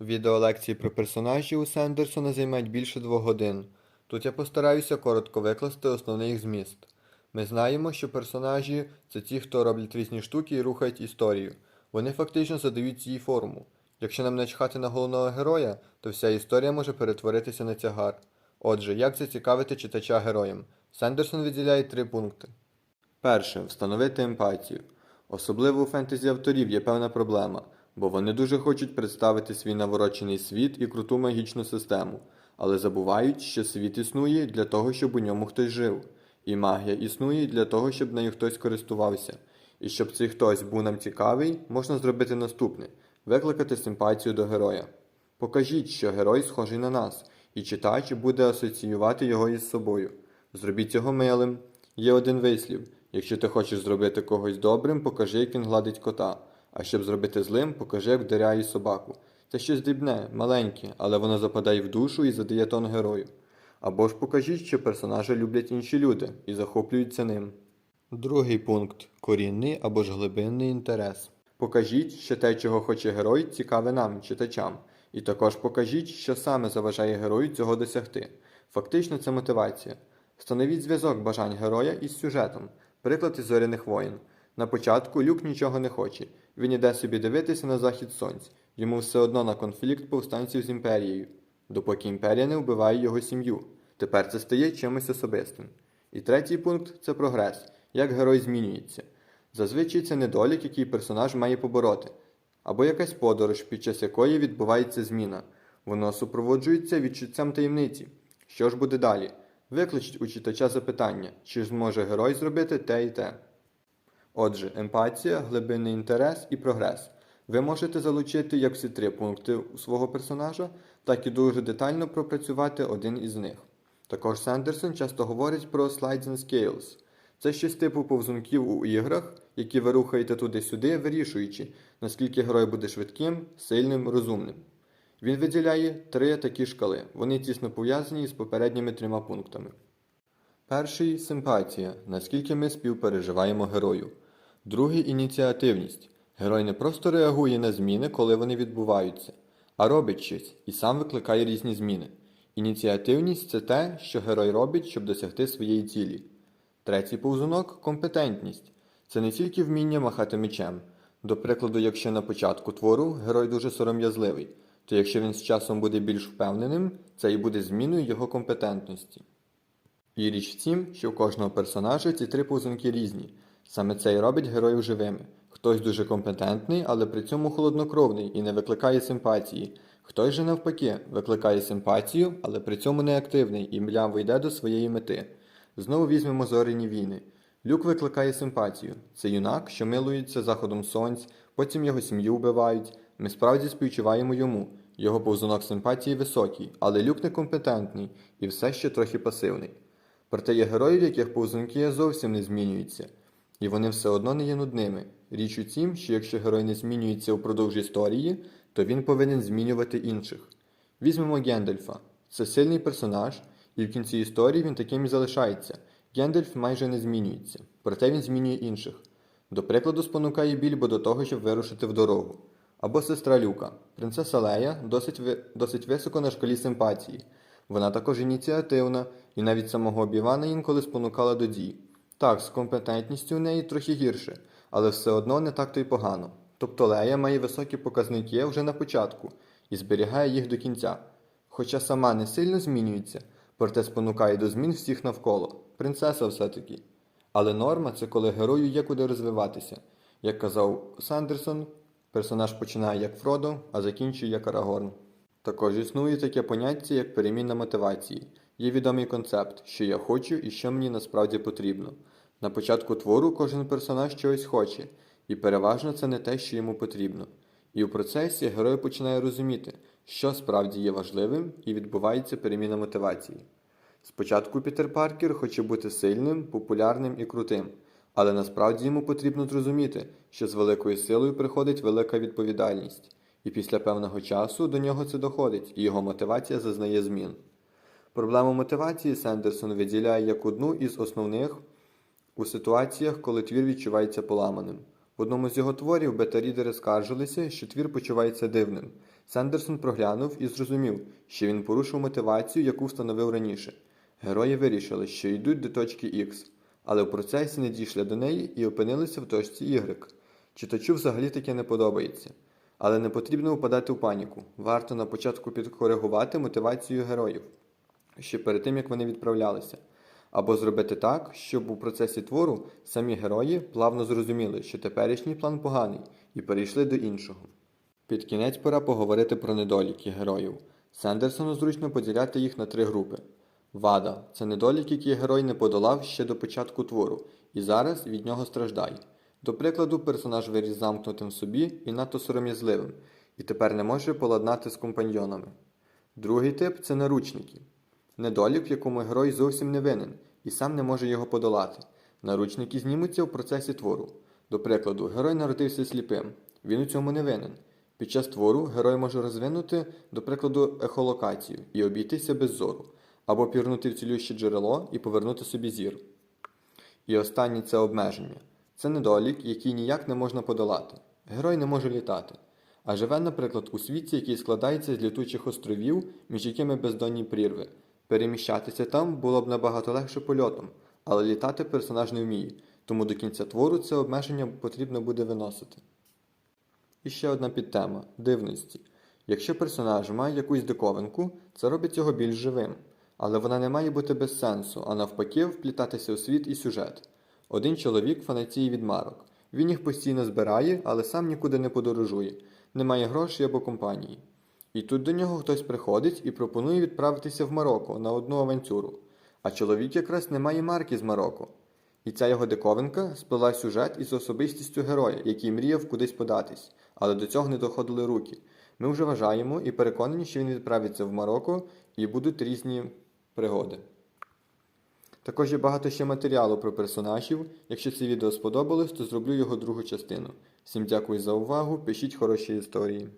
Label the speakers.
Speaker 1: Відеолекції про персонажів у Сендерсона займають більше двох годин. Тут я постараюся коротко викласти основний їх зміст. Ми знаємо, що персонажі це ті, хто роблять різні штуки і рухають історію. Вони фактично задають їй форму. Якщо нам начхати на головного героя, то вся історія може перетворитися на тягар. Отже, як зацікавити читача героєм? Сендерсон виділяє три пункти. Перше встановити емпатію. Особливо у фентезі авторів є певна проблема, бо вони дуже хочуть представити свій наворочений світ і круту магічну систему, але забувають, що світ існує для того, щоб у ньому хтось жив, і магія існує для того, щоб нею хтось користувався. І щоб цей хтось був нам цікавий, можна зробити наступне: викликати симпатію до героя. Покажіть, що герой схожий на нас, і читач буде асоціювати його із собою. Зробіть його милим. Є один вислів: якщо ти хочеш зробити когось добрим, покажи, як він гладить кота. А щоб зробити злим, покажи, як вдаряє собаку. Це щось дрібне, маленьке, але воно западає в душу і задає тон герою. Або ж покажіть, що персонажа люблять інші люди і захоплюються ним. Другий пункт корінний або ж глибинний інтерес. Покажіть, що те, чого хоче герой, цікаве нам, читачам, і також покажіть, що саме заважає герою цього досягти. Фактично, це мотивація. Встановіть зв'язок бажань героя із сюжетом. Приклад із зоряних воїн. На початку Люк нічого не хоче. Він іде собі дивитися на захід сонць. Йому все одно на конфлікт повстанців з імперією, допоки імперія не вбиває його сім'ю. Тепер це стає чимось особистим. І третій пункт це прогрес, як герой змінюється. Зазвичай це недолік, який персонаж має побороти, або якась подорож, під час якої відбувається зміна. Воно супроводжується відчуттям таємниці. Що ж буде далі? Викличте у читача запитання, чи зможе герой зробити те і те. Отже, емпатія, глибинний інтерес і прогрес. Ви можете залучити як всі три пункти у свого персонажа, так і дуже детально пропрацювати один із них. Також Сендерсон часто говорить про slides and scales. Це щось типу повзунків у іграх, які ви рухаєте туди-сюди, вирішуючи, наскільки герой буде швидким, сильним, розумним. Він виділяє три такі шкали. Вони тісно пов'язані з попередніми трьома пунктами. Перший симпатія, наскільки ми співпереживаємо герою. Другий ініціативність. Герой не просто реагує на зміни, коли вони відбуваються, а робить щось і сам викликає різні зміни. Ініціативність це те, що герой робить, щоб досягти своєї цілі. Третій повзунок компетентність. Це не тільки вміння махати мечем. До прикладу, якщо на початку твору герой дуже сором'язливий, то якщо він з часом буде більш впевненим, це і буде зміною його компетентності. І річ в тім, що у кожного персонажа ці три повзунки різні. Саме це і робить героїв живими. Хтось дуже компетентний, але при цьому холоднокровний і не викликає симпатії. Хтось же навпаки викликає симпатію, але при цьому неактивний і мляво йде до своєї мети. Знову візьмемо зоряні війни. Люк викликає симпатію. Це юнак, що милується заходом сонць, потім його сім'ю вбивають. Ми справді співчуваємо йому. Його повзунок симпатії високий, але люк некомпетентний і все ще трохи пасивний. Проте є герої, в яких повзунки зовсім не змінюються, і вони все одно не є нудними. Річ у тім, що якщо герой не змінюється упродовж історії, то він повинен змінювати інших. Візьмемо Гендальфа. Це сильний персонаж, і в кінці історії він таким і залишається. Гендальф майже не змінюється, проте він змінює інших. До прикладу, спонукає Більбо до того, щоб вирушити в дорогу. Або сестра Люка. Принцеса Лея досить, ви... досить високо на шкалі симпатії. Вона також ініціативна і навіть самого Бівана інколи спонукала до дій. Так, з компетентністю у неї трохи гірше, але все одно не так то й погано. Тобто Лея має високі показники вже на початку і зберігає їх до кінця. Хоча сама не сильно змінюється, проте спонукає до змін всіх навколо. Принцеса все-таки. Але норма це коли герою є куди розвиватися. Як казав Сандерсон, персонаж починає як Фродо, а закінчує як Арагорн. Також існує таке поняття, як перемінна мотивації. Є відомий концепт, що я хочу і що мені насправді потрібно. На початку твору кожен персонаж чогось хоче, і переважно це не те, що йому потрібно. І у процесі герой починає розуміти, що справді є важливим, і відбувається переміна мотивації. Спочатку Пітер Паркер хоче бути сильним, популярним і крутим, але насправді йому потрібно зрозуміти, що з великою силою приходить велика відповідальність, і після певного часу до нього це доходить, і його мотивація зазнає змін. Проблему мотивації Сендерсон виділяє як одну із основних у ситуаціях, коли твір відчувається поламаним. В одному з його творів бета-рідери скаржилися, що твір почувається дивним. Сендерсон проглянув і зрозумів, що він порушив мотивацію, яку встановив раніше. Герої вирішили, що йдуть до точки X, але в процесі не дійшли до неї і опинилися в точці Y. Читачу взагалі таке не подобається. Але не потрібно впадати в паніку. Варто на початку підкоригувати мотивацію героїв, ще перед тим як вони відправлялися. Або зробити так, щоб у процесі твору самі герої плавно зрозуміли, що теперішній план поганий, і перейшли до іншого. Під кінець пора поговорити про недоліки героїв. Сендерсону зручно поділяти їх на три групи. Вада це недолік, який герой не подолав ще до початку твору, і зараз від нього страждає. До прикладу, персонаж виріс замкнутим собі і надто сором'язливим, і тепер не може поладнати з компаньйонами. Другий тип це наручники. Недолік, в якому герой зовсім не винен і сам не може його подолати. Наручники знімуться в процесі твору. До прикладу, герой народився сліпим. Він у цьому не винен. Під час твору герой може розвинути, до прикладу, ехолокацію і обійтися без зору, або пірнути в цілюще джерело і повернути собі зір. І останнє це обмеження. Це недолік, який ніяк не можна подолати. Герой не може літати, а живе, наприклад, у світі, який складається з літучих островів, між якими бездонні прірви. Переміщатися там було б набагато легше польотом, але літати персонаж не вміє, тому до кінця твору це обмеження потрібно буде виносити. І ще одна підтема дивності. Якщо персонаж має якусь диковинку, це робить його більш живим, але вона не має бути без сенсу, а навпаки, вплітатися у світ і сюжет. Один чоловік фанатіє від марок. Він їх постійно збирає, але сам нікуди не подорожує, не має грошей або компанії. І тут до нього хтось приходить і пропонує відправитися в Марокко на одну авантюру. А чоловік якраз не має марки з Марокко. І ця його диковинка сплела сюжет із особистістю героя, який мріяв кудись податись, але до цього не доходили руки. Ми вже вважаємо і переконані, що він відправиться в Марокко і будуть різні пригоди. Також є багато ще матеріалу про персонажів. Якщо це відео сподобалось, то зроблю його другу частину. Всім дякую за увагу, пишіть хороші історії.